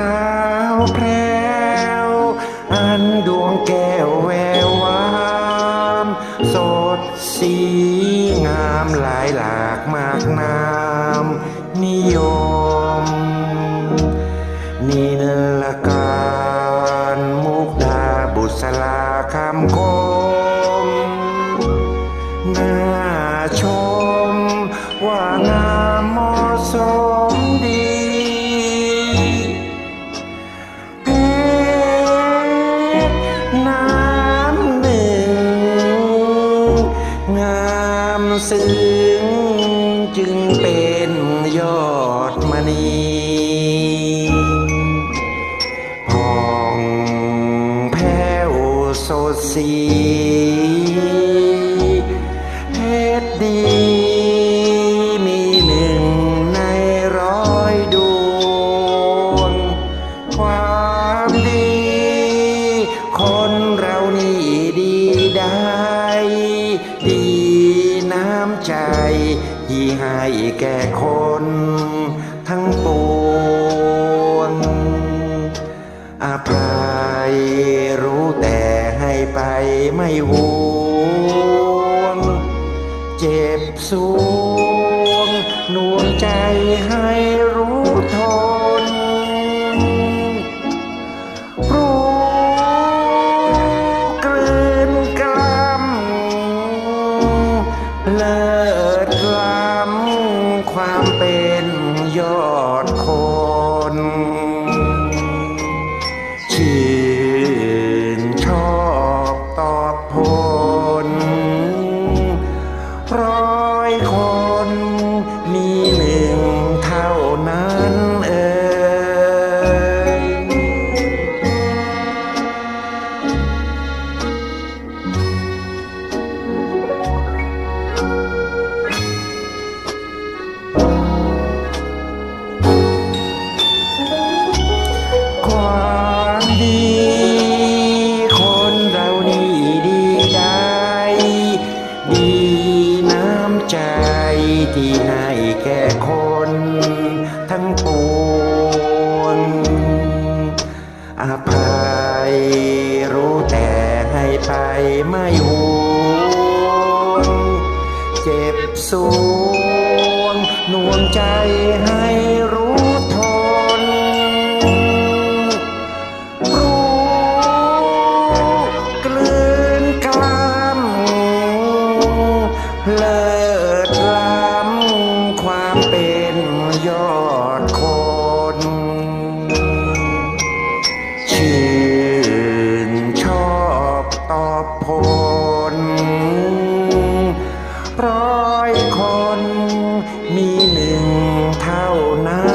ราวแพรวอันดวงแก้วแวววามสดสีงามหลายหลากมากนามนิยม นินละการมุกดาบุษลาคำคม น้ำหนึ่ง งามซึ้งจึงเป็นยอดมณีผ่องแผ้วสดสี ที่ให้แก่คนทั้งปวงอภัยรู้แต่ให้ไปไม่หวง เจ็บสวงนวงใจให้ำ ที่ให้แก่คนทั้งปวงอภัยรู้แต่ให้ไปไม่หวงเจ็บสว ผล ร้อยคนมีหนึ่งเท่านั้น